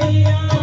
Maria.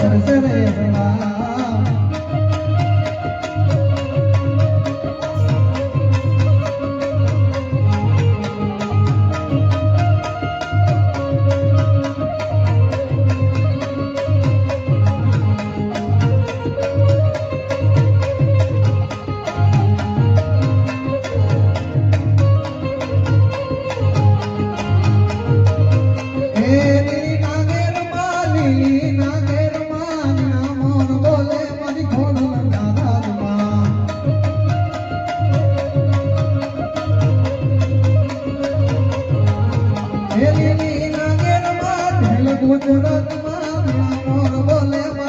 કરશે રે સલામ ઢેલ ગુજરાતમાં બોલે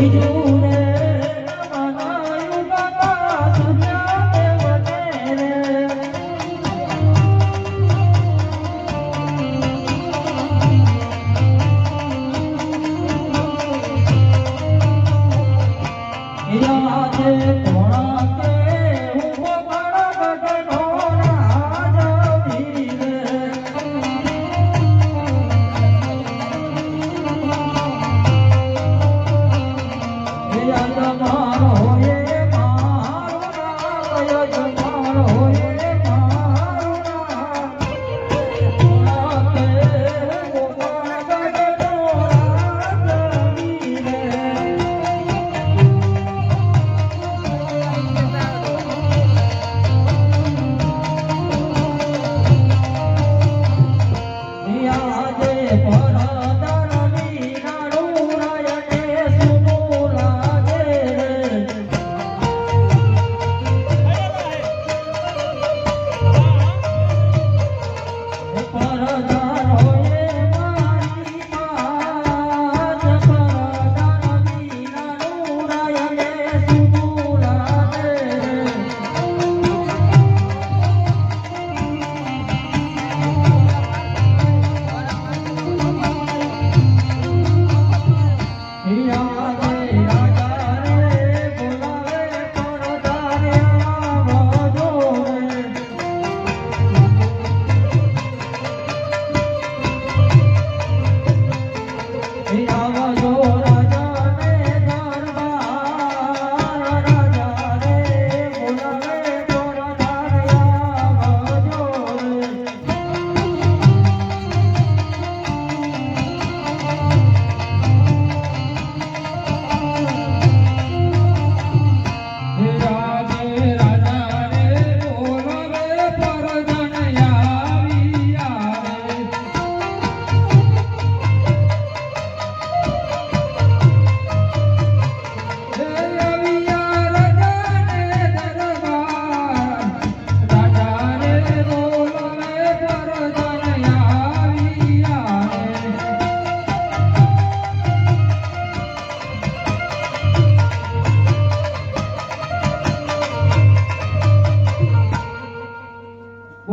you. জয় জয় হয়ে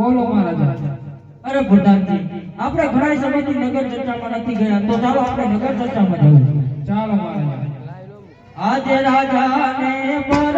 બોલો મહારાજા. અરે પ્રધાનજી આપણે ઘણા સમયથી નગર ચર્ચામાં નથી ગયા તો ચાલો આપણે નગર ચર્ચામાં જવું ચાલો મહારાજા. આજે રાજાને પર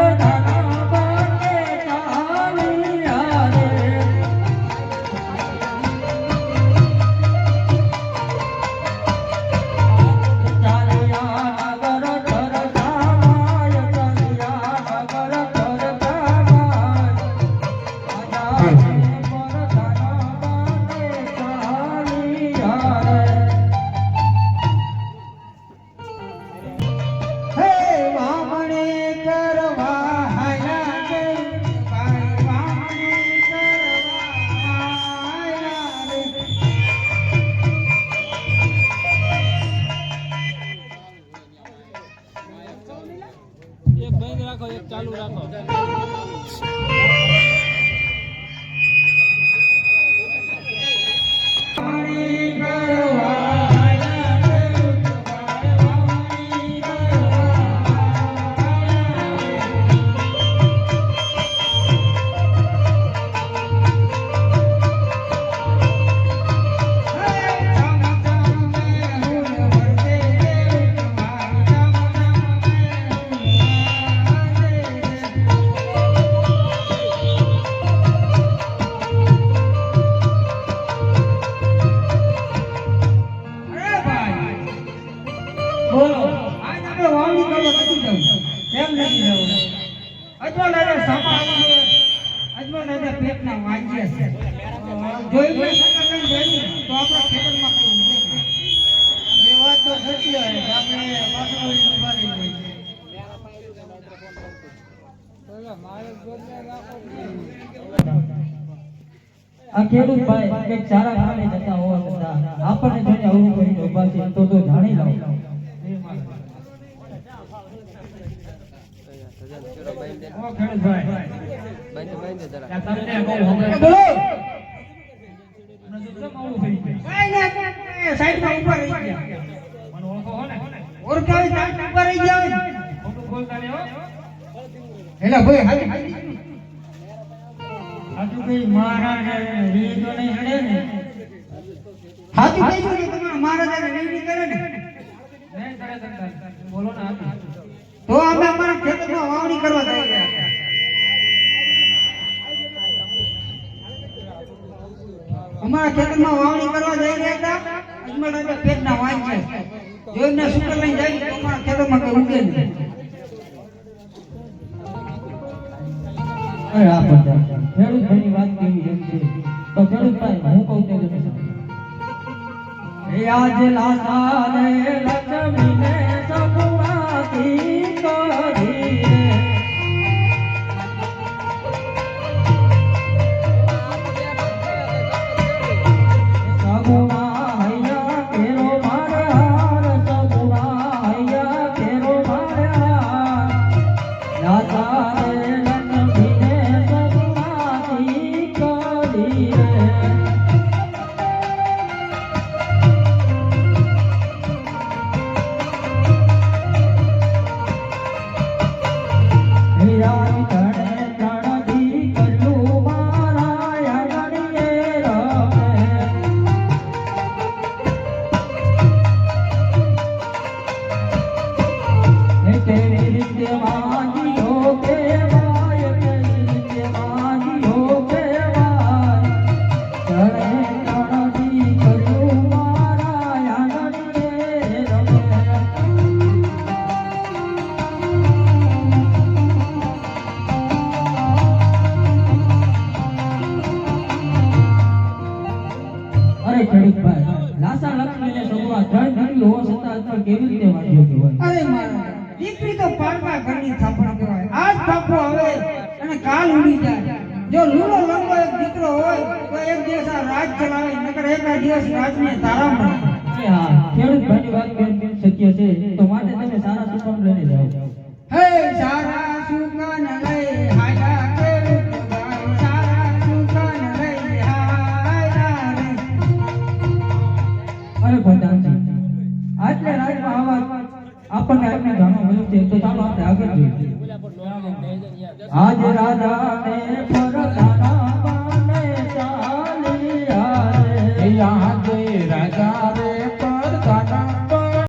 આ ખેડૂત ભાઈ કે ચારા કામે જતા હોવા છતાં આપણને જોઈને આવું કરીને ઊભા છે તો તો જાણી લો એટલે ભાઈ. હાચું કહીશું ને મહારાજાને વિનંતી કરે ને? નહીં કરે તંત્ર. બોલો ને તો અમે અમારા ખેતરમાં વાવણી કરવા જઈ રહ્યા અમારા ખેતરમાં વાવણી કરવા જઈ રહ્યા હતા અજમલ રાજા પેટના વાંચ્યા જો એમને શુકર લઈને જાય તો અમારા ખેતરમાં કઈ ઉગે નહીં. ખેડૂત ભાઈની વાત કેવી એમ છે? તો ખેડૂત ભાઈ હું કહું તે તમે સમજો. એ આજ લાસા રે લક્ષ્મીને સપનાથી કાલ જાય. જો લૂલો લંગો એક દીકરો હોય તો એક દિવસ આ રાજ ચલાવે નકર એકાદ દિવસ રાજને તારા મળે. હા ખેડૂત ભાઈની વાત કરી શક્ય છે તો માટે તમે સારા સુકમ લઈને જાઓ. હે સારા આગળ જોઈએ રાજા રાજાને